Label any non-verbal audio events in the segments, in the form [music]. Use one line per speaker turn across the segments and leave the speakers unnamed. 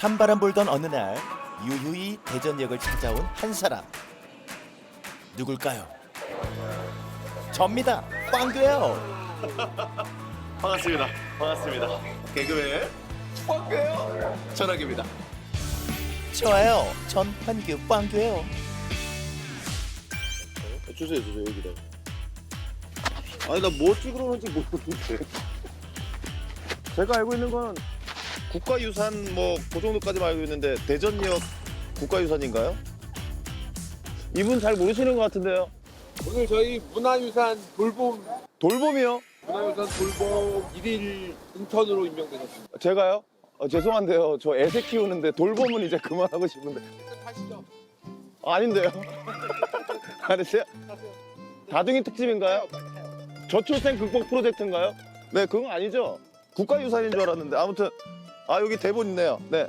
찬바람 불던 어느 날 유유히 대전역을 찾아온 한 사람 누굴까요? 접니다. 빵도예요. [laughs]
반갑습니다. 반갑습니다. 개그맨 황교요 전학입니다.
좋아요. 전 환규 빵도예요.
주세요, 주세요 여기다. 아니 나 뭐 찍으러 오는지 모르겠는데. 제가 알고 있는 건 국가유산 뭐 그 정도까지만 알고 있는데 대전역 국가유산인가요? 이분 잘 모르시는 것 같은데요.
오늘 저희 문화유산 돌봄
돌봄이요?
문화유산 돌봄 1일 인턴으로 임명되셨습니다.
제가요? 어, 죄송한데요. 저 애새 키우는데 돌봄은 이제 그만하고 싶은데.
타시죠.
아닌데요. [laughs] 아니세요? 다둥이 특집인가요? 저출생 극복 프로젝트인가요? 네, 그건 아니죠. 국가유산인 줄 알았는데 아무튼 아 여기 대본 있네요. 네.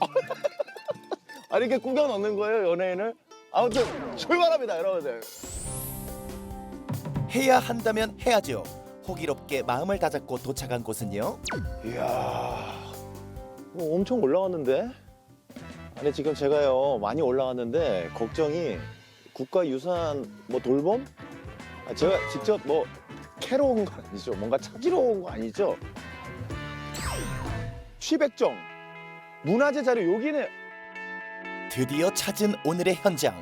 [laughs] 아 이렇게 꾸겨 넣는 거예요 연예인을? 아무튼 출발합니다 여러분들.
해야 한다면 해야죠. 호기롭게 마음을 다잡고 도착한 곳은요.
이야, 뭐 엄청 올라왔는데? 아니 지금 제가요 많이 올라갔는데 걱정이 국가유산 뭐 돌봄? 아, 제가 직접 뭐 캐러 온 거 아니죠? 뭔가 찾으러 온 거 아니죠? 취백정 문화재 자료 여기는
드디어 찾은 오늘의 현장.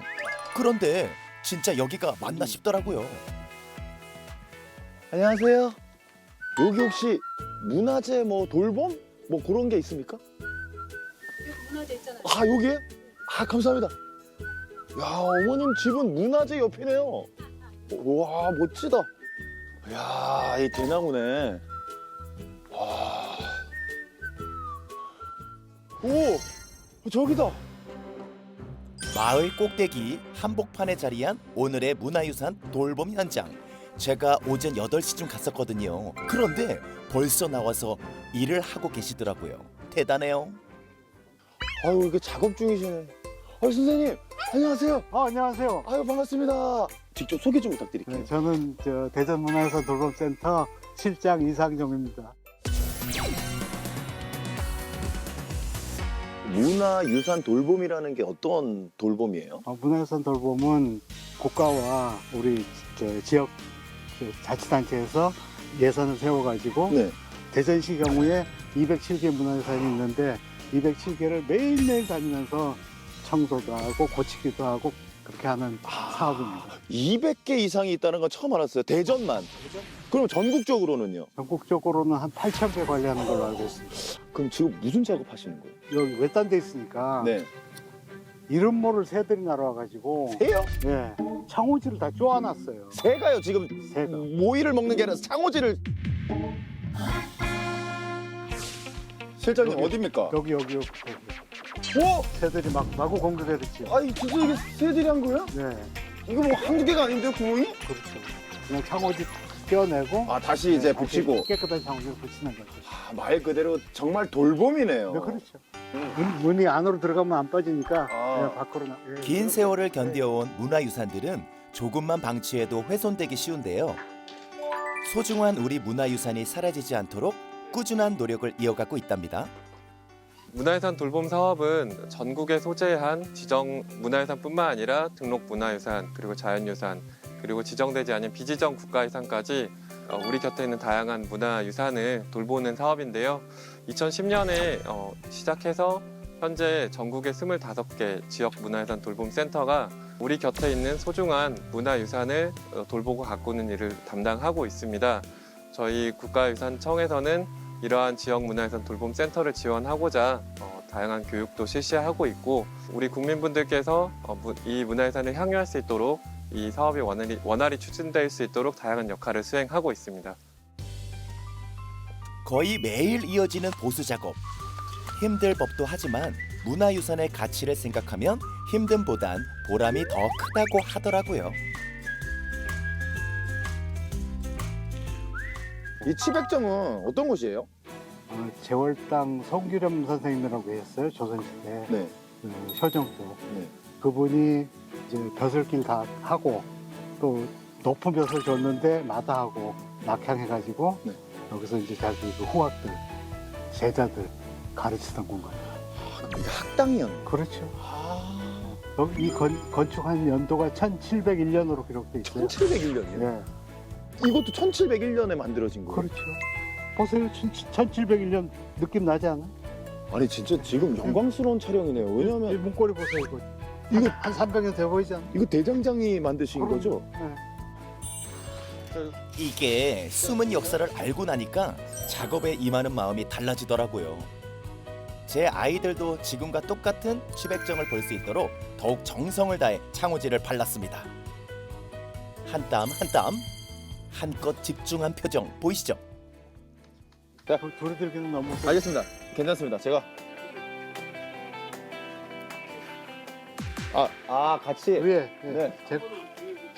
그런데 진짜 여기가 맞나 싶더라고요.
안녕하세요. 여기 혹시 문화재 뭐 돌봄 뭐 그런 게 있습니까?
여기 문화재 있잖아요.
아 여기에? 아 감사합니다. 야 어머님 집은 문화재 옆이네요. 와 멋지다. 야 이 대나무네. 오 저기다.
마을 꼭대기 한복판에 자리한 오늘의 문화유산 돌봄 현장. 제가 오전 8시쯤 갔었거든요. 그런데 벌써 나와서 일을 하고 계시더라고요. 대단해요.
아유 이게 작업 중이시네. 아 선생님 안녕하세요.
아, 안녕하세요.
아유 반갑습니다. 직접 소개 좀 부탁드릴게요.
네, 저는 저 대전문화유산 돌봄센터 실장 이상정입니다.
문화유산 돌봄이라는 게 어떤 돌봄이에요?
어, 문화유산 돌봄은 국가와 우리 저 지역 그 자치단체에서 예산을 세워가지고
네.
대전시 경우에 207개 문화유산이 있는데 207개를 매일매일 다니면서 청소도 하고 고치기도 하고 그렇게 하는 사업입니다.
200개 이상이 있다는 건 처음 알았어요. 대전만. 그럼 전국적으로는요?
전국적으로는 한 8,000개 관리하는 걸로 알고 있습니다.
그럼 지금 무슨 작업하시는 거예요?
여기 외딴 데 있으니까
네.
이름 모를 새들이 날아와가지고
새요?
예, 창호지를 다 쪼아놨어요.
새가요. 지금
새가.
모이를 먹는 게 아니라 상어지를. 실장님
여기.
어디입니까?
여기 여기 여기 여기.
오!
새들이 막 마구 공격해댔지.
아니 진짜 이게 새들이 한 거예요?
네,
이거 뭐 한두 개가 아닌데 구멍이?
그렇죠. 그냥 창호지 떼어내고
아 다시 이제
네,
붙이고.
다시 깨끗한 창호지를 붙이는 거죠.
아, 말 그대로 정말 돌봄이네요.
네, 그렇죠.
음.
문, 문이 안으로 들어가면 안 빠지니까
아.
그냥 밖으로 나. 예,
긴
그렇게.
세월을 견뎌온 문화유산들은 조금만 방치해도 훼손되기 쉬운데요. 소중한 우리 문화유산이 사라지지 않도록 꾸준한 노력을 이어가고 있답니다.
문화유산 돌봄 사업은 전국에 소재한 지정 문화유산뿐만 아니라 등록 문화유산 그리고 자연유산 그리고 지정되지 않은 비지정 국가유산까지 어, 우리 곁에 있는 다양한 문화유산을 돌보는 사업인데요. 2010년에 어, 시작해서 현재 전국의 25개 지역 문화유산 돌봄 센터가 우리 곁에 있는 소중한 문화유산을 어, 돌보고 가꾸는 일을 담당하고 있습니다. 저희 국가유산청에서는 이러한 지역 문화유산 돌봄 센터를 지원하고자 어, 다양한 교육도 실시하고 있고 우리 국민분들께서 어, 무- 이 문화유산을 향유할 수 있도록 이 사업이 원활히, 원활히 추진될 수 있도록 다양한 역할을 수행하고 있습니다.
거의 매일 이어지는 보수 작업. 힘들 법도 하지만 문화유산의 가치를 생각하면 힘듦보단 보람이 더 크다고 하더라고요.
이 치백정은 어떤 곳이에요?
어, 재월당 성규렴 선생님이라고 했어요 조선시대
네.
그 효정도
네.
그분이 이제 벼슬길 다 하고 또 높은 벼슬 줬는데 마다하고 낙향해가지고
네.
여기서 이제 자기 그 후학들 제자들 가르치던 공간이에요.
이게 학당이었네.
그렇죠.
아,
여기 이 건, 건축한 연도가 1701년으로 기록돼 있어요.
1701년이요?
예,
이것도 1701년에 만들어진 거예요?
그렇죠. 보세요, 1701년 느낌 나지 않아?
아니 진짜 지금 영광스러운 촬영이네요.
이
왜냐면
문고리 보세요, 이거.
이거
한 300년 돼 보이지 않아?
이거 대장장이 만드신
그럼.
거죠?
예.
이게 숨은 역사를 알고 나니까 작업에 임하는 마음이 달라지더라고요. 제 아이들도 지금과 똑같은 취백정을 볼 수 있도록 더욱 정성을 다해 창호지를 발랐습니다. 한 땀 한 땀 한껏 집중한 표정 보이시죠?
둘- 둘이 들기는 너무
알겠습니다. 괜찮습니다. 제가 아, 아 같이
위에 예.
네.
제,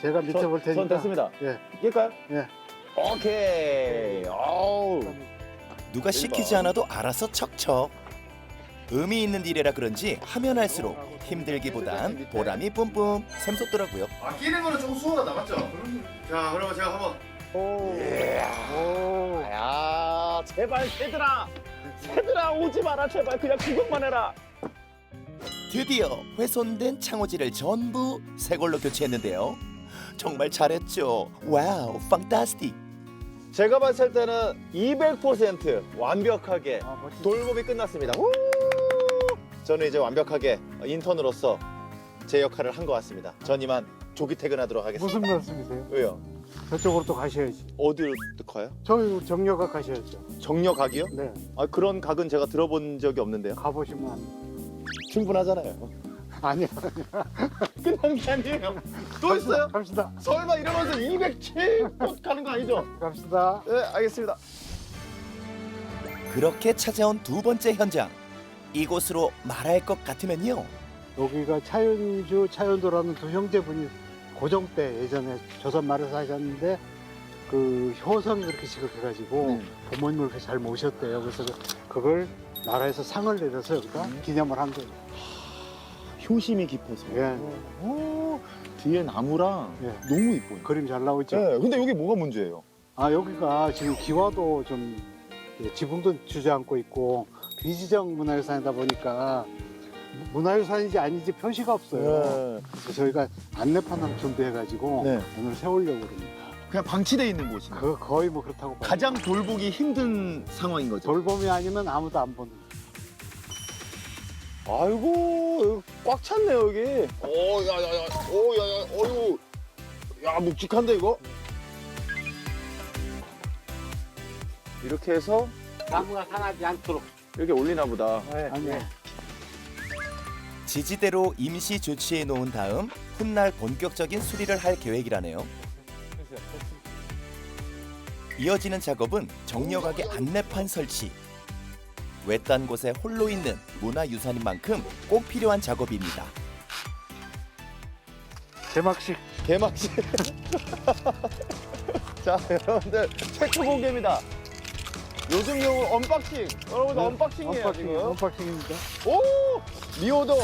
제가 밑에
손-
볼 테니까
손 됐습니다.
예.
낄까요?
예.
오케이. 어우.
누가 시키지 않아도 알아서 척척. 의미 있는 일이라 그런지 하면 할수록 힘들기보단 보람이 뿜뿜 샘솟더라고요.
아 끼는 거는 조금 수호가 남았죠. 자 그러면 제가 한번. 오.
오.
야 제발 새들아, 새들아 오지 마라 제발 그냥 구경만 해라.
드디어 훼손된 창호지를 전부 새 걸로 교체했는데요. 정말 잘했죠. 와우, 판타스틱.
제가 봤을 때는 200% 완벽하게
아.
돌봄이 끝났습니다. 우! 저는 이제 완벽하게 인턴으로서 제 역할을 한 것 같습니다. 전 이만 조기 퇴근하도록 하겠습니다.
무슨 말씀이세요?
왜요?
저쪽으로 또 가셔야지.
어디로 가요?
저희 정려각 가셔야죠.
정려 각이요?
네,
아 그런 각은 제가 들어본 적이 없는데요.
가보시면 안-
충분하잖아요. [laughs]
아니요. [laughs]
끝난 게 아니에요. 또 있어요?
갑시다.
설마 이러면서 207곳 가는 거 아니죠?
갑시다.
네, 알겠습니다.
그렇게 찾아온 두 번째 현장. 이곳으로 말할 것 같으면요.
여기가 차윤주, 차윤도라는 두 형제분이 고종 때 예전에 조선 말에 사셨는데 그 효성이 그렇게 지급해가지고
네.
부모님을 그렇게 잘 모셨대요. 그래서 그- 그걸 나라에서 상을 내려서 여기다 기념을 한 거예요.
효심이 깊어서.
예.
오, 뒤에 나무랑
예.
너무 이뻐요.
그림 잘 나오죠?
네, 근데 여기 뭐가 문제예요?
아 여기가 지금 기와도 좀 예, 지붕도 주저앉고 있고 비지정 문화유산이다 보니까 문화유산인지 아닌지 표시가 없어요. 그래서 저희가 안내판 을 준비해가지고
네.
오늘 세우려고 그럽니다.
그냥 방치돼 있는 곳이네.
그거 거의 뭐 그렇다고 봐요.
가장 돌보기 힘든 상황인 거죠.
돌봄이 아니면 아무도 안 보는.
아이고 꽉 찼네 여기. 오 야 야 야, 오 야 야, 어유, 야 묵직한데 이거. 이렇게 해서
나무가 상하지 않도록.
이렇게 올리나 보다.
아니요.
지지대로 임시 조치해 놓은 다음 훗날 본격적인 수리를 할 계획이라네요. 이어지는 작업은 정력하게 안내판 설치. 외딴 곳에 홀로 있는 문화유산인 만큼 꼭 필요한 작업입니다.
개막식.
개막식. [laughs] 자 여러분들 최초 공개입니다. 요즘 요 언박싱. 여러분들
네,
언박싱이에요
언박싱,
지금.
언박싱입니다.
오! 미호동,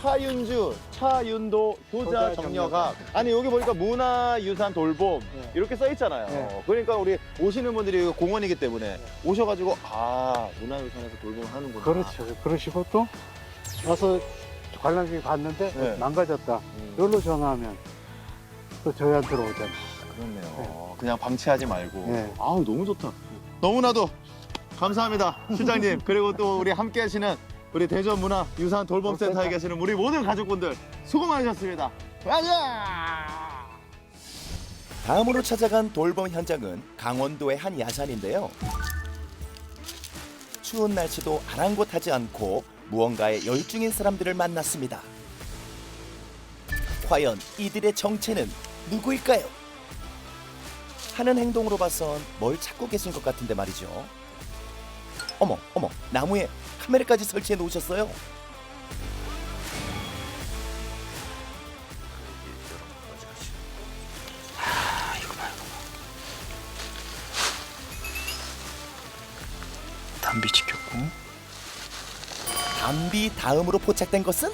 차윤주, 차윤도, 효자
효자
정려각. 아니 여기 보니까 문화유산 돌봄
네.
이렇게 써 있잖아요.
네.
그러니까 우리 오시는 분들이 이거 공원이기 때문에 오셔가지고 아 문화유산에서 돌봄하는구나.
그렇죠. 그러시고 또 와서 관람객이 봤는데
네.
망가졌다.
음,
여기로 전화하면 또 저희한테로 오잖아.
그렇네요. 그냥 방치하지 말고.
네.
아우 너무 좋다. 너무나도 감사합니다, 실장님. [laughs] 그리고 또 우리 함께 하시는 우리 대전 문화 유산 돌봄 센터에
돌봄센터.
계시는 우리 모든 가족분들 수고 많으셨습니다. 가자!
다음으로 찾아간 돌봄 현장은 강원도의 한 야산인데요. 추운 날씨도 아랑곳하지 않고 무언가에 열중인 사람들을 만났습니다. 과연 이들의 정체는 누구일까요? 하는 행동으로 봐선 뭘 찾고 계신 것 같은데 말이죠. 어머, 어머, 나무에 카메라까지 설치해 놓으셨어요.
담비 지켰고
담비 다음으로 포착된 것은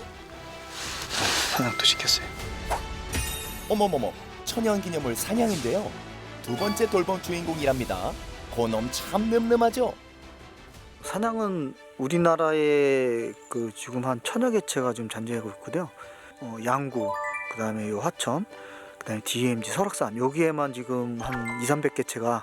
사냥도 지켰어요.
어머머머 천연기념물 사냥인데요 두 번째 돌봄 주인공이랍니다 고놈 참 늠름하죠
사냥은 우리나라에 그 지금 한 천여 개체가 지금 잔존하고 있거든요. 어, 양구, 그다음에 요 하천, 그다음에 DMZ, 설악산 여기에만 지금 한 2, 300개체가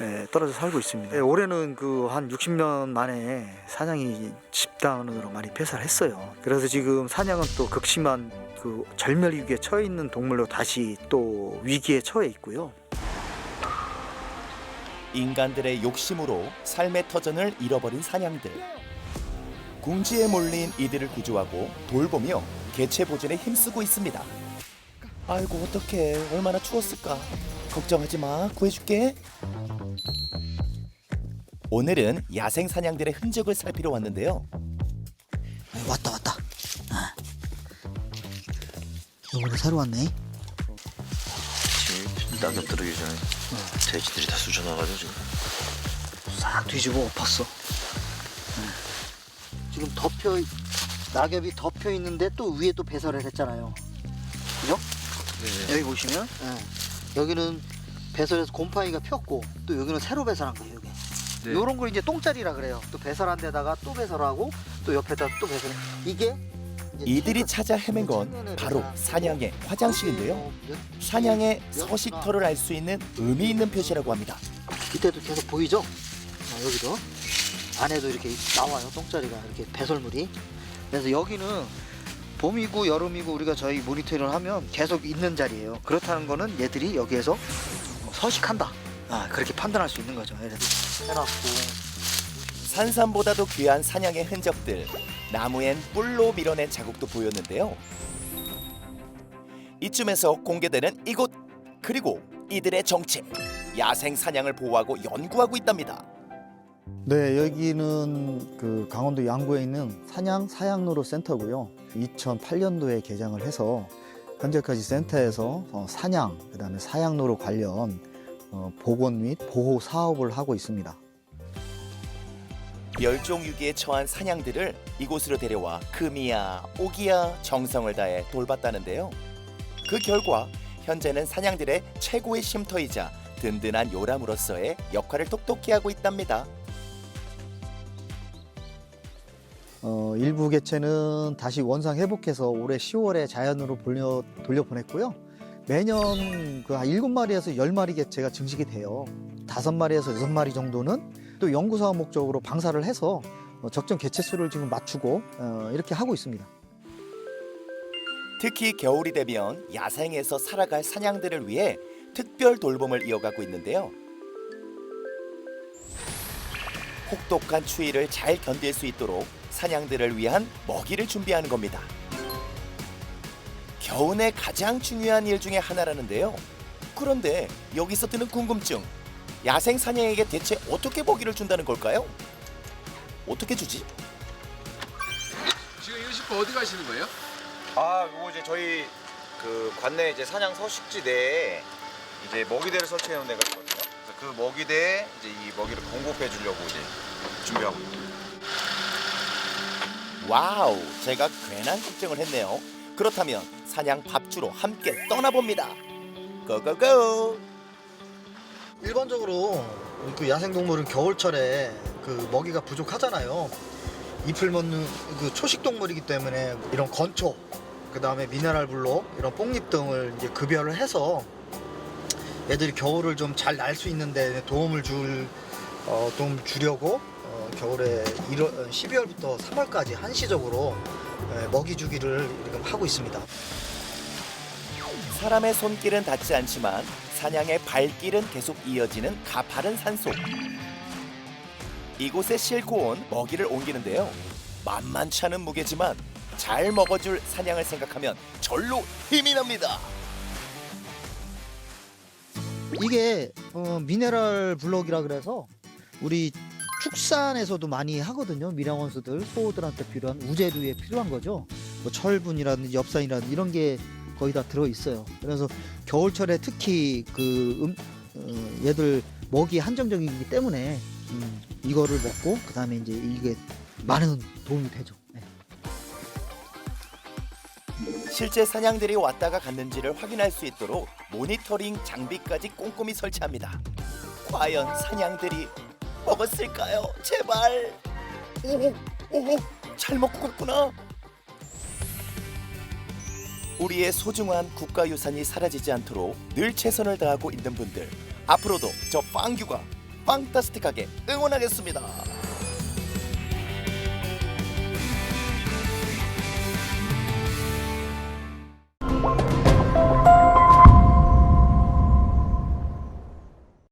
예, 떨어져 살고 있습니다. 예, 올해는 그 한 60년 만에 사냥이 집단으로 많이 폐사를 했어요. 그래서 지금 사냥은 또 극심한 그 절멸 위기에 처해 있는 동물로 다시 또 위기에 처해 있고요.
인간들의 욕심으로 삶의 터전을 잃어버린 사냥들. 궁지에 몰린 이들을 구조하고 돌보며 개체 보존에 힘쓰고 있습니다. 아이고 어떡해 얼마나 추웠을까. 걱정하지 마 구해줄게. 오늘은 야생 사냥들의 흔적을 살피러 왔는데요.
왔다 왔다. 이번에 새로 왔네.
낙엽 들어기 전에 돼지들이 다 쑤셔나가지고 지금.
싹 뒤집어 엎었어. 지금 덮여 낙엽이 덮여 있는데 또 위에 또 배설을 했잖아요. 그죠? 여기 보시면 예. 여기는 배설해서 곰팡이가 폈고 또 여기는 새로 배설한 거예요. 여기.
네.
요런 걸 이제 똥자리라 그래요. 또 배설한 데다가 또 배설하고 또 옆에다 또 배설. 이게
이들이 찾아 헤맨 건 바로 사냥의 화장실인데요. 사냥의 서식터를 알 수 있는 의미 있는 표시라고 합니다.
밑에도 계속 보이죠? 아, 여기도. 안에도 이렇게 나와요. 똥자리가 이렇게 배설물이. 그래서 여기는 봄이고 여름이고 우리가 저희 모니터링을 하면 계속 있는 자리예요. 그렇다는 거는 얘들이 여기에서 서식한다. 아, 그렇게 판단할 수 있는 거죠. 해놨고
산삼보다도 귀한 사냥의 흔적들. 나무엔 뿔로 밀어낸 자국도 보였는데요. 이쯤에서 공개되는 이곳 그리고 이들의 정체. 야생 사냥을 보호하고 연구하고 있답니다.
네 여기는 그 강원도 양구에 있는 사냥 사양로로 센터고요 2008년도에 개장을 해서 현재까지 센터에서 어, 사냥 그다음에 사양로로 관련 어, 복원 및 보호 사업을 하고 있습니다.
멸종 위기에 처한 사냥들을 이곳으로 데려와 금이야 오기야 정성을 다해 돌봤다는데요. 그 결과 현재는 사냥들의 최고의 쉼터이자 든든한 요람으로서의 역할을 똑똑히 하고 있답니다.
어, 일부 개체는 다시 원상 회복해서 올해 10월에 자연으로 돌려, 돌려보냈고요. 매년 그 7마리에서 10마리 개체가 증식이 돼요. 5마리에서 6마리 정도는 또 연구사업 목적으로 방사를 해서 어, 적정 개체 수를 지금 맞추고 어, 이렇게 하고 있습니다.
특히 겨울이 되면 야생에서 살아갈 사냥들을 위해 특별 돌봄을 이어가고 있는데요. 혹독한 추위를 잘 견딜 수 있도록 사냥들을 위한 먹이를 준비하는 겁니다. 겨우내 가장 중요한 일 중에 하나라는데요. 그런데 여기서 드는 궁금증. 야생 사냥에게 대체 어떻게 먹이를 준다는 걸까요? 어떻게 주지?
지금 거 어디 가시는 거예요?
아, 이거 이제 저희 그 관내 이제 사냥 서식지 내에 이제 먹이대를 설치해 놓은 데가 있거든요. 그래서 그 먹이대에 이제 이 먹이를 공급해 주려고 이제 준비하고 있어요.
와우, 제가 괜한 걱정을 했네요. 그렇다면 사냥 밥주로 함께 떠나봅니다. 고고고!
일반적으로 그 야생동물은 겨울철에 그 먹이가 부족하잖아요. 잎을 먹는 그 초식 동물이기 때문에 이런 건초, 그 다음에 미네랄 블록, 이런 뽕잎 등을 이제 급여를 해서 애들이 겨울을 좀 잘 날 수 있는데 도움을 줄 어, 도움 주려고 어, 겨울에 1월, 12월부터 3월까지 한시적으로 예, 먹이 주기를 지금 하고 있습니다.
사람의 손길은 닿지 않지만 사냥의 발길은 계속 이어지는 가파른 산속. 이곳에 싣고 온 먹이를 옮기는데요. 만만치 않은 무게지만 잘 먹어줄 사냥을 생각하면 절로 힘이 납니다.
이게 어, 미네랄 블록이라 그래서 우리 축산에서도 많이 하거든요. 밀양원수들 소들한테 필요한 우제류에 필요한 거죠. 뭐 철분이라든지 엽산이라든지 이런 게 거의 다 들어 있어요. 그래서 겨울철에 특히 그 음, 어, 얘들 먹이 한정적이기 때문에 음, 이거를 먹고 그 다음에 이제 이게 많은 도움이 되죠. 네.
실제 사냥들이 왔다가 갔는지를 확인할 수 있도록 모니터링 장비까지 꼼꼼히 설치합니다. 과연 사냥들이 먹었을까요? 제발. 잘 먹고 갔구나. 우리의 소중한 국가유산이 사라지지 않도록 늘 최선을 다하고 있는 분들 앞으로도 저 빵규가 빵따스틱하게 응원하겠습니다.